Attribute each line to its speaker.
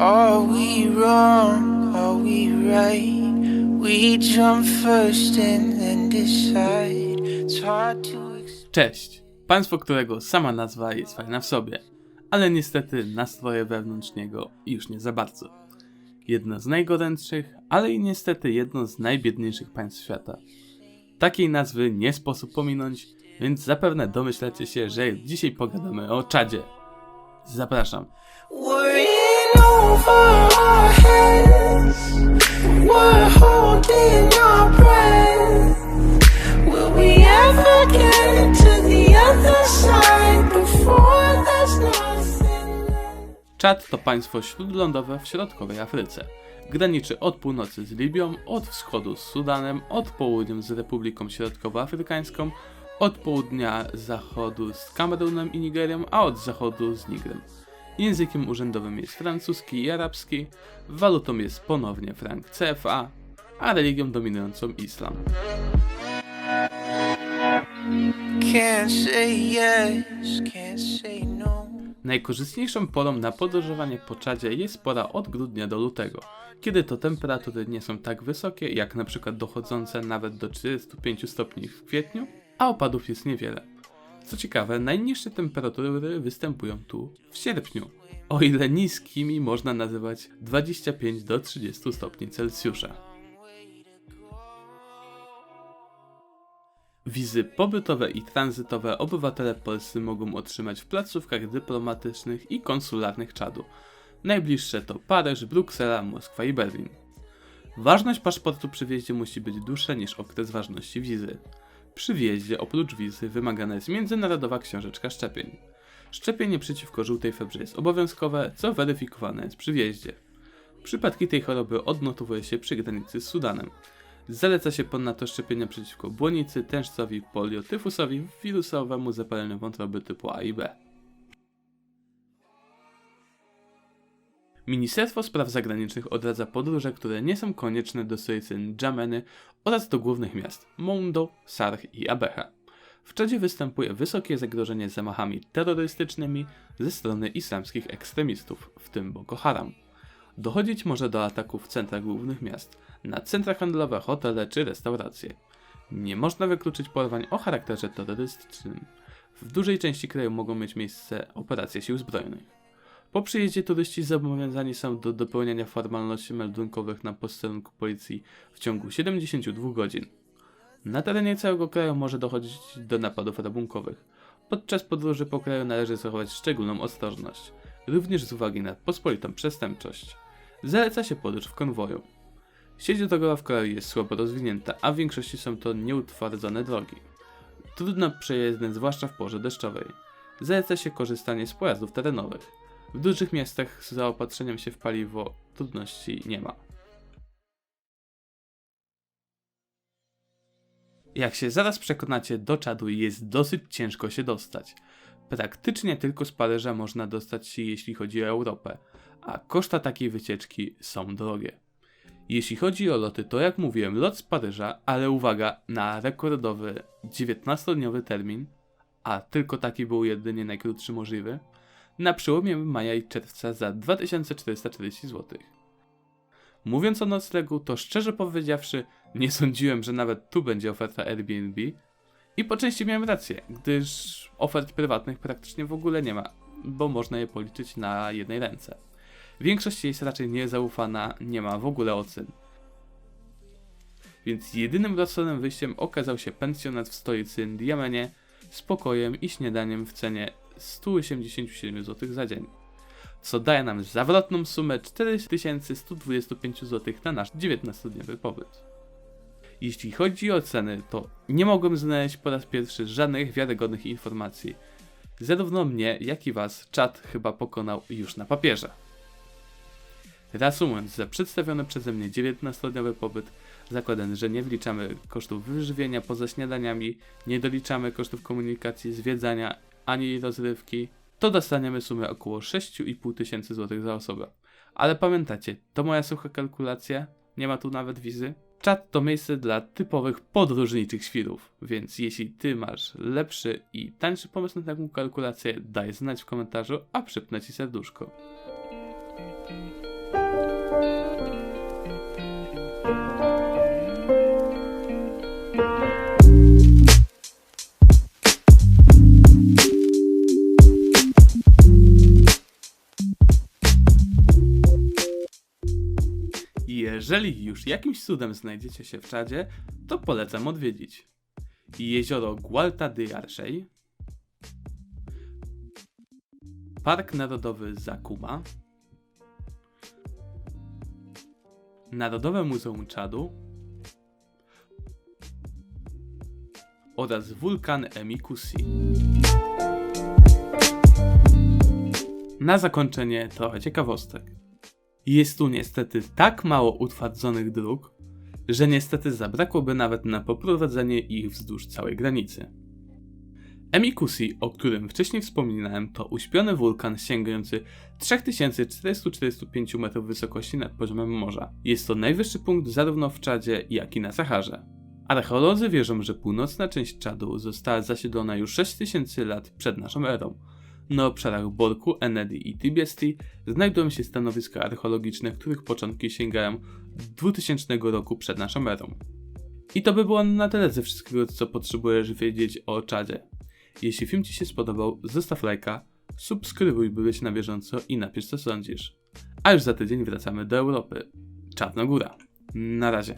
Speaker 1: Are we wrong? Are we right? We jump first and then decide. It's hard to.
Speaker 2: Cześć! Państwo, którego sama nazwa jest fajna w sobie, ale niestety nastroje wewnątrz niego już nie za bardzo. Jedno z najgorętszych, ale i niestety jedno z najbiedniejszych państw świata. Takiej nazwy nie sposób pominąć, więc zapewne domyślacie się, że dzisiaj pogadamy o Czadzie. Zapraszam.
Speaker 1: Worrying
Speaker 2: Czad to państwo śródlądowe w środkowej Afryce. Graniczy od północy z Libią, od wschodu z Sudanem, od południa z Republiką Środkowoafrykańską, od południa zachodu z Kamerunem i Nigerią, a od zachodu z Nigrem. Językiem urzędowym jest francuski i arabski, walutą jest ponownie frank CFA, a religią dominującą islam.
Speaker 1: Yes, no.
Speaker 2: Najkorzystniejszą porą na podróżowanie po Czadzie jest pora od grudnia do lutego, kiedy to temperatury nie są tak wysokie, jak na przykład dochodzące nawet do 35 stopni w kwietniu, a opadów jest niewiele. Co ciekawe, najniższe temperatury występują tu w sierpniu, o ile niskimi można nazywać 25 do 30 stopni Celsjusza. Wizy pobytowe i tranzytowe obywatele polscy mogą otrzymać w placówkach dyplomatycznych i konsularnych Czadu. Najbliższe to Paryż, Bruksela, Moskwa i Berlin. Ważność paszportu przy wjeździe musi być dłuższa niż okres ważności wizy. Przy wjeździe oprócz wizy wymagana jest międzynarodowa książeczka szczepień. Szczepienie przeciwko żółtej febrze jest obowiązkowe, co weryfikowane jest przy wjeździe. Przypadki tej choroby odnotowuje się przy granicy z Sudanem. Zaleca się ponadto szczepienia przeciwko błonicy, tężcowi, polio, tyfusowi, wirusowemu zapaleniu wątroby typu A i B. Ministerstwo Spraw Zagranicznych odradza podróże, które nie są konieczne do stolicy N'Djameny oraz do głównych miast Mondo, Sarh i Abecha. W Czadzie występuje wysokie zagrożenie zamachami terrorystycznymi ze strony islamskich ekstremistów, w tym Boko Haram. Dochodzić może do ataków w centrach głównych miast, na centra handlowe, hotele czy restauracje. Nie można wykluczyć porwań o charakterze terrorystycznym. W dużej części kraju mogą mieć miejsce operacje sił zbrojnych. Po przyjeździe turyści zobowiązani są do dopełniania formalności meldunkowych na posterunku policji w ciągu 72 godzin. Na terenie całego kraju może dochodzić do napadów rabunkowych. Podczas podróży po kraju należy zachować szczególną ostrożność, również z uwagi na pospolitą przestępczość. Zaleca się podróż w konwoju. Sieć drogowa w kraju jest słabo rozwinięta, a w większości są to nieutwardzone drogi. Trudno przejezdne, zwłaszcza w porze deszczowej. Zaleca się korzystanie z pojazdów terenowych. W dużych miastach z zaopatrzeniem się w paliwo trudności nie ma. Jak się zaraz przekonacie, do Czadu jest dosyć ciężko się dostać. Praktycznie tylko z Paryża można dostać się, jeśli chodzi o Europę, a koszta takiej wycieczki są drogie. Jeśli chodzi o loty, to jak mówiłem, lot z Paryża, ale uwaga, na rekordowy 19-dniowy termin, a tylko taki był jedynie najkrótszy możliwy, na przełomie maja i czerwca za 2440 zł. Mówiąc o noclegu, to szczerze powiedziawszy, nie sądziłem, że nawet tu będzie oferta Airbnb. I po części miałem rację, gdyż ofert prywatnych praktycznie w ogóle nie ma, bo można je policzyć na jednej ręce. Większość jest raczej niezaufana, nie ma w ogóle ocen. Więc jedynym rozsądnym wyjściem okazał się pensjonat w stolicy Ndiamenie z pokojem i śniadaniem w cenie 187 zł za dzień. Co daje nam zawrotną sumę 4125 zł na nasz 19-dniowy pobyt. Jeśli chodzi o ceny, to nie mogłem znaleźć po raz pierwszy żadnych wiarygodnych informacji. Zarówno mnie, jak i was czat chyba pokonał już na papierze. Reasumując, za przedstawiony przeze mnie 19-dniowy pobyt zakładam, że nie wliczamy kosztów wyżywienia poza śniadaniami, nie doliczamy kosztów komunikacji, zwiedzania ani rozrywki, to dostaniemy sumę około 6,5 tysięcy złotych za osobę. Ale pamiętacie, to moja sucha kalkulacja, nie ma tu nawet wizy. Czat to miejsce dla typowych podróżniczych świrów, więc jeśli ty masz lepszy i tańszy pomysł na taką kalkulację, daj znać w komentarzu, a przypnę ci serduszko. Jeżeli już jakimś cudem znajdziecie się w Czadzie, to polecam odwiedzić jezioro Gualta de Yarshey, Park Narodowy Zakuma, Narodowe Muzeum Czadu oraz wulkan Emikusi. Na zakończenie trochę ciekawostek. Jest tu niestety tak mało utwardzonych dróg, że niestety zabrakłoby nawet na poprowadzenie ich wzdłuż całej granicy. Emikusi, o którym wcześniej wspominałem, to uśpiony wulkan sięgający 3445 metrów wysokości nad poziomem morza. Jest to najwyższy punkt zarówno w Czadzie, jak i na Saharze. Archeolodzy wierzą, że północna część Czadu została zasiedlona już 6000 lat przed naszą erą. Na obszarach Borku, Enedi i Tibiesti znajdują się stanowiska archeologiczne, których początki sięgają 2000 roku przed naszą erą. I to by było na tyle ze wszystkiego, co potrzebujesz wiedzieć o Czadzie. Jeśli film Ci się spodobał, zostaw lajka, subskrybuj, by być na bieżąco i napisz co sądzisz. A już za tydzień wracamy do Europy. Czarnogóra. Na razie.